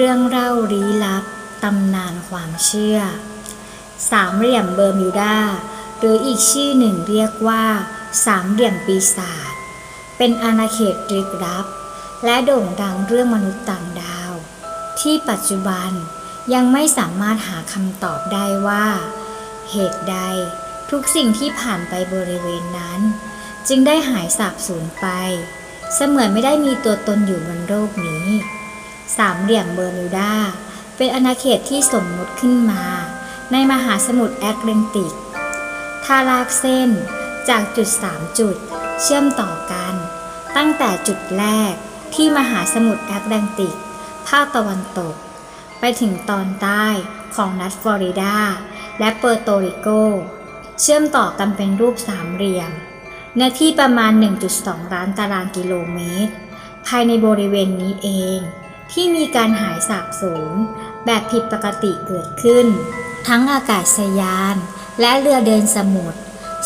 เรื่องเล่าลี้ลับ ตำนานความเชื่อ สามเหลี่ยมเบอร์มิวดา หรืออีกชื่อหนึ่งเรียกว่า สามเหลี่ยมปีศาจ เป็นอาณาเขตลึกลับ และโด่งดังเรื่องมนุษย์ต่างดาว ที่ปัจจุบันยังไม่สามารถหาคำตอบได้ว่า เหตุใดทุกสิ่งที่ผ่านไปบริเวณนั้น จึงได้หายสาบสูญไป เสมือนไม่ได้มีตัวตนอยู่บนโลกนี้ สามเหลี่ยมเบอร์มิวดา เป็นอาณาเขตที่สมมุติขึ้นมา ในมหาสมุทรแอตแลนติก ถ้าลากเส้นจากจุด 3 จุด เชื่อมต่อกัน ตั้งแต่จุดแรกที่มหาสมุทรแอตแลนติก ภาคตะวันตก ไปถึงตอนใต้ของรัฐฟลอริดา และเปอร์โตริโก เชื่อมต่อกันเป็นรูปสามเหลี่ยมเนื้อที่ประมาณ 1.2 ล้านตารางกิโลเมตร ภายในบริเวณนี้เอง ที่มีการหายสาบสูญแบบผิดปกติเกิดขึ้น ทั้งอากาศยาน และเรือเดินสมุทร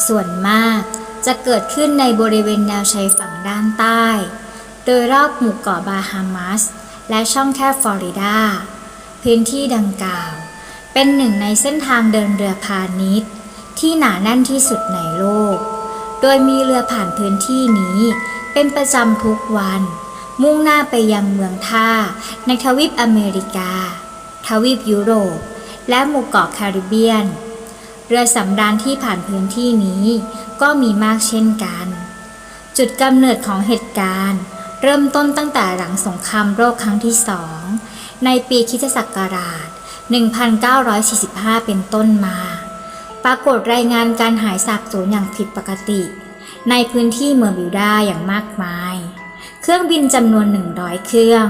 ส่วนมากจะเกิดขึ้นในบริเวณแนวชายฝั่งด้านใต้ โดยรอบหมู่เกาะบาฮามัส และช่องแคบฟลอริดา พื้นที่ดังกล่าว เป็นหนึ่งในเส้นทางเดินเรือพาณิชย์ ที่หนาแน่นที่สุดในโลก โดยมีเรือผ่านพื้นที่นี้เป็นประจำทุกวัน มุ่งหน้าไปยังเมืองท่า ในทวีปอเมริกา ทวีปยุโรป และหมู่เกาะแคริบเบียน เรือสำราญที่ผ่านพื้นที่นี้ก็มีมากเช่นกัน จุดกำเนิดของเหตุการณ์ เริ่มต้นตั้งแต่หลังสงครามโลกครั้งที่สองในปีคิสตศักราช 1945 เป็นต้นมา ปรากฏรายงานการหายสาบสูญอย่างผิดปกติ ในพื้นที่เมืองบิวดาอย่างมากมาย เครื่องบินจำนวน 100 เครื่อง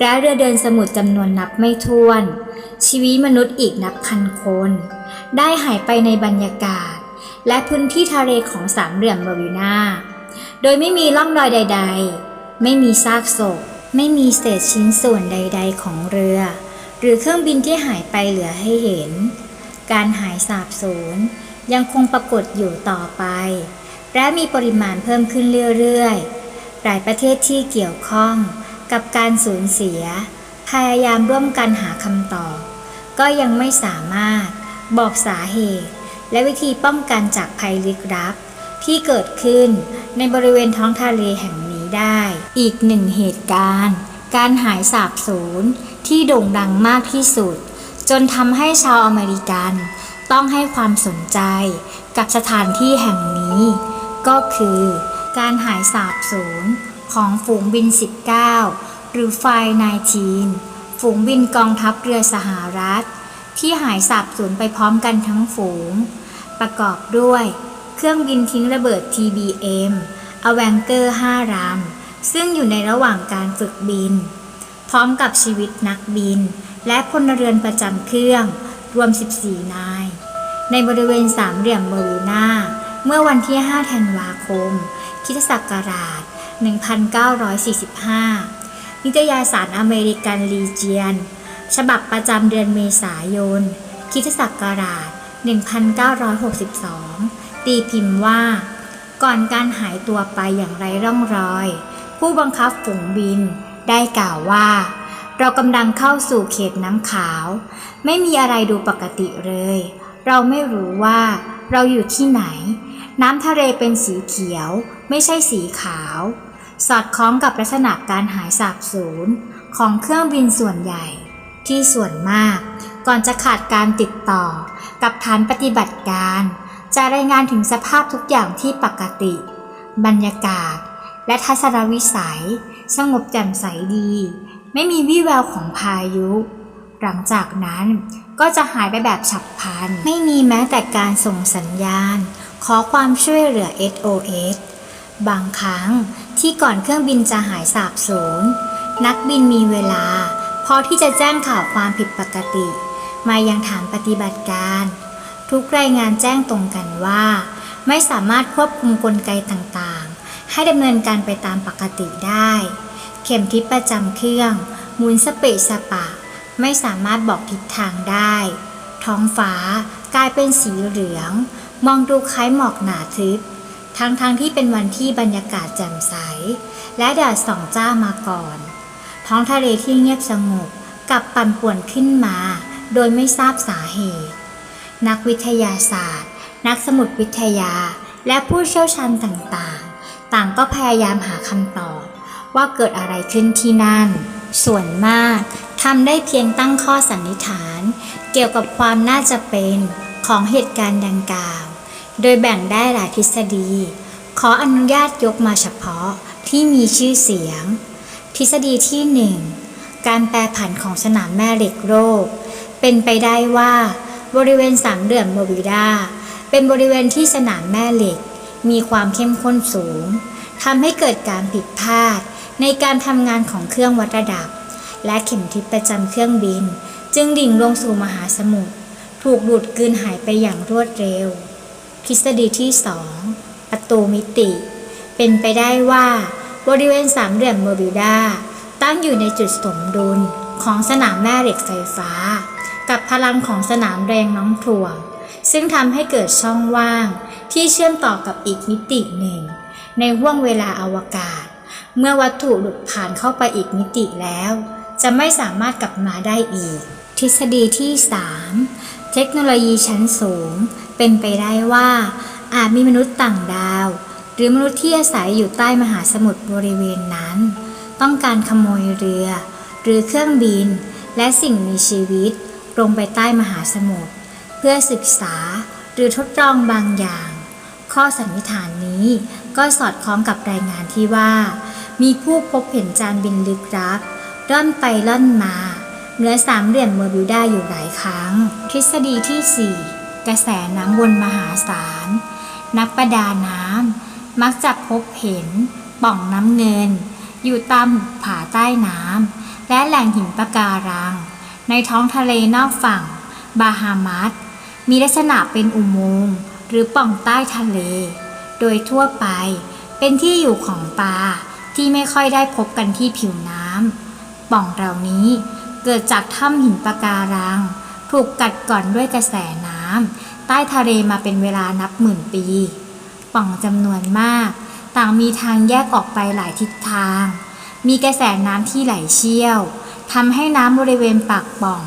และเรือเดินสมุทรจำนวนนับไม่ถ้วน ชีวิตมนุษย์อีกนับพันคน ได้หายไปในบรรยากาศ และพื้นที่ทะเลของสามเหลี่ยมเบอร์มินาโดยไม่มีร่องรอยใด ๆ ไม่มีซากศพ ไม่มีเศษชิ้นส่วนใด ๆ ของเรือ หรือเครื่องบินที่หายไปเหลือให้เห็น การหายสาบสูญยังคงปรากฏอยู่ต่อไป และมีปริมาณเพิ่มขึ้นเรื่อยๆ หลายประเทศที่เกี่ยวข้องกับการสูญเสีย พยายามร่วมกันหาคำตอบ ก็ยังไม่สามารถบอกสาเหตุ และวิธีป้องกันจากภัยลึกลับ ที่เกิดขึ้นในบริเวณท้องทะเลแห่งนี้ได้ อีกหนึ่งเหตุการณ์ การหายสาบสูญที่โด่งดังมากที่สุด จนทำให้ชาวอเมริกัน ต้องให้ความสนใจกับสถานที่แห่งนี้ ก็คือ การหายสาบสูญของฝูงบิน 19 หรือไฟ19 ฝูงบินกองทัพเรือสหรัฐ ที่หายสาบสูญไปพร้อมกันทั้งฝูง ประกอบด้วย เครื่องบินทิ้งระเบิด TBM a v a n g e r 5ลำ ซึ่งอยู่ในระหว่างการฝึกบิน พร้อมกับชีวิตนักบิน และพลเรือนประจำเครื่อง รวม 14 นาย ในบริเวณสามเหลี่ยมเบอร์วินาเมื่อวันที่ 5 ธันวาคม คริสตศักราช 1945 นิตยสารอเมริกันลีเจียน ฉบับประจำเดือนเมษายนคริสตศักราช 1962 ตีพิมพ์ว่า ก่อนการหายตัวไปอย่างไรร่องรอย ผู้บังคับฝูงบินได้กล่าวว่า เรากำลังเข้าสู่เขตน้ำขาว ไม่มีอะไรดูปกติเลย เราไม่รู้ว่าเราอยู่ที่ไหน น้ำทะเลเป็นสีเขียว ไม่ใช่สีขาว สอดคล้องกับลักษณะการหายสาบสูญของเครื่องบินส่วนใหญ่ ที่ส่วนมาก ก่อนจะขาดการติดต่อกับฐานปฏิบัติการ จะรายงานถึงสภาพทุกอย่างที่ปกติ บรรยากาศ และทัศนวิสัย สงบแจ่มใสดี ไม่มีวี่แววของพายุ หลังจากนั้นก็จะหายไปแบบฉับพลัน ไม่มีแม้แต่การส่งสัญญาณ ขอความช่วยเหลือ SOS บางครั้งที่ก่อนเครื่องบินจะหายสาบสูญนักบินมีเวลา พอที่จะแจ้งข่าวความผิดปกติ มายังฐานปฏิบัติการ ทุกรายงานแจ้งตรงกันว่า ไม่สามารถควบคุมกลไกต่างๆ ให้ดำเนินการไปตามปกติได้ เข็มทิศประจำเครื่องหมุนสเปะสปะ ไม่สามารถบอกทิศทางได้ ท้องฟ้ากลายเป็นสีเหลือง มองดูคล้ายหมอกหนาทึบ ทั้งๆทที่เป็นวันที่บรรยากาศแจ่มใส และแดดส่องจ้ามาก่อน ท้องทะเลที่เงียบสงบกับปั่นป่วนขึ้นมา โดยไม่ทราบสาเหตุ นักวิทยาศาสตร์ นักสมุดวิทยา และผู้เชี่ยวชาญต่างๆ ต่างก็พยายามหาคำตอบ ว่าเกิดอะไรขึ้นที่นั่น ส่วนมากทำได้เพียงตั้งข้อสันนิษฐาน เกี่ยวกับความน่าจะเป็นของเหตุการณ์ดังกล่าว โดยแบ่งได้หลายทฤษฎี ขออนุญาตยกมาเฉพาะที่มีชื่อเสียง ทฤษฎีที่หนึ่งการแปรผันของสนามแม่เหล็กโลกเป็นไปได้ว่า บริเวณสามเหลี่ยมโมบิดา เป็นบริเวณที่สนามแม่เหล็ก มีความเข้มข้นสูงทำให้เกิดการผิดพลาด ในการทำงานของเครื่องวัดระดับ และเข็มทิศประจำเครื่องบิน จึงดิ่งลงสู่มหาสมุทรถูกดูดกลืนหายไปอย่างรวดเร็ว ทฤษฎีที่ 2 ประตูมิติ เป็นไปได้ว่าบริเวณสามเหลี่ยมเมอร์บิวดาตั้งอยู่ในจุดสมดุลของสนามแม่เหล็กไฟฟ้า กับพลังของสนามแรงน้องถ่วง ซึ่งทำให้เกิดช่องว่างที่เชื่อมต่อกับอีกมิติหนึ่ง ในห่วงเวลาอวกาศ เมื่อวัตถุหลุดผ่านเข้าไปอีกมิติแล้ว จะไม่สามารถกลับมาได้อีก ทฤษฎีที่ 3 เทคโนโลยีชั้นสูง เป็นไปได้ว่า อาจมีมนุษย์ต่างดาว หรือมนุษย์ที่อาศัยอยู่ใต้มหาสมุทรบริเวณนั้น ต้องการขโมยเรือ หรือเครื่องบิน และสิ่งมีชีวิต ลงไปใต้มหาสมุทรเพื่อศึกษาหรือทดลองบางอย่าง ข้อสันนิษฐานนี้ก็สอดคล้องกับรายงานที่ว่า มีผู้พบเห็นจานบินลึกลับล่อนไปล่อนมาเหนือสามเหลี่ยมเมอร์บิวดาอยู่หลายครั้ง ทฤษฎีที่ 4 กระแสน้ำวนมหาศาล นักประดาน้ำมักจะพบเห็นป่องน้ำเงิน อยู่ตามผาใต้น้ำและแหล่งหินปะการัง ในท้องทะเลนอกฝั่ง บาฮามัสมีลักษณะเป็นอุโมงค์หรือป่องใต้ทะเล โดยทั่วไปเป็นที่อยู่ของปลาที่ไม่ค่อยได้พบกันที่ผิวน้ำป่องเหล่านี้เกิดจากถ้ำหินปะการัง ถูกกัดก่อนด้วยกระแสน้ำ ใต้ทะเลมาเป็นเวลานับหมื่นปี ป่องจำนวนมาก ต่างมีทางแยกออกไปหลายทิศทาง มีกระแสน้ำที่ไหลเชี่ยวทำให้น้ำบริเวณปากป่อง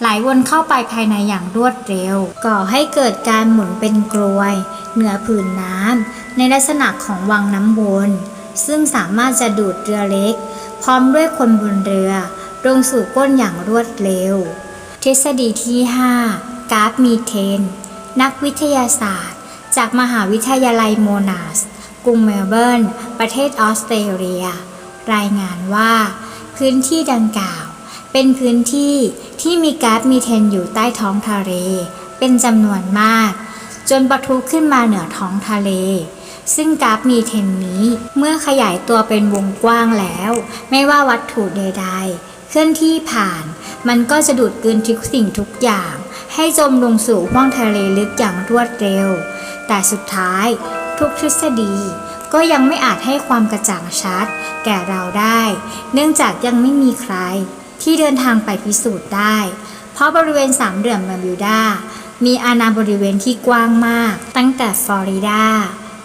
ไหลวนเข้าไปภายในอย่างรวดเร็ว ก่อให้เกิดการหมุนเป็นกรวย เหนือผืนน้ำในลักษณะของวังน้ำวนซึ่งสามารถจะดูดเรือเล็ก พร้อมด้วยคนบนเรือลงสู่ก้นอย่างรวดเร็ว ทฤษฎีที่ 5 กาซมีเทน นักวิทยาศาสตร์ จากมหาวิทยาลัยโมนาส กรุงเมลเบิร์น ประเทศออสเตรเลีย รายงานว่า พื้นที่ดังกล่าว เป็นพื้นที่ที่มีก๊าซมีเทนอยู่ใต้ท้องทะเล เป็นจำนวนมาก จนปะทุขึ้นมาเหนือท้องทะเลซึ่งก๊าซมีเทนนี้เมื่อขยายตัวเป็นวงกว้างแล้ว ไม่ว่าวัตถุใดๆ เคลื่อนที่ผ่าน มันก็จะดูดกลืนทุกสิ่งทุกอย่าง ให้จมลงสู่ห้วงทะเลลึกอย่างรวดเร็ว แต่สุดท้ายทุกทฤษฎีก็ยังไม่อาจให้ความกระจ่างชัด แก่เราได้ เนื่องจากยังไม่มีใครที่เดินทางไปพิสูจน์ได้ เพราะบริเวณสามเหลี่ยมเบอร์มิวดา มีอาณาบริเวณที่กว้างมาก ตั้งแต่ฟลอริดา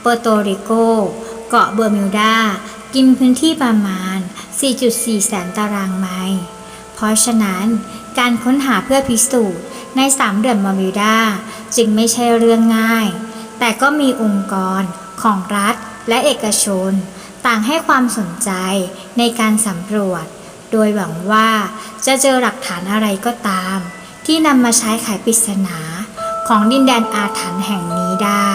เปอร์โตริโก เกาะเบอร์มิวดา กินพื้นที่ประมาณ 4.4 แสนตารางไมล์ เพราะฉะนั้นการค้นหาเพื่อพิสูจน์ ในสามเดือนมามิวดาจึงไม่ใช่เรื่องง่าย แต่ก็มีองค์กรของรัฐและเอกชน ต่างให้ความสนใจในการสำรวจ โดยหวังว่าจะเจอหลักฐานอะไรก็ตาม ที่นำมาใช้ไขปริศนาของดินแดนอาถรรพ์แห่งนี้ได้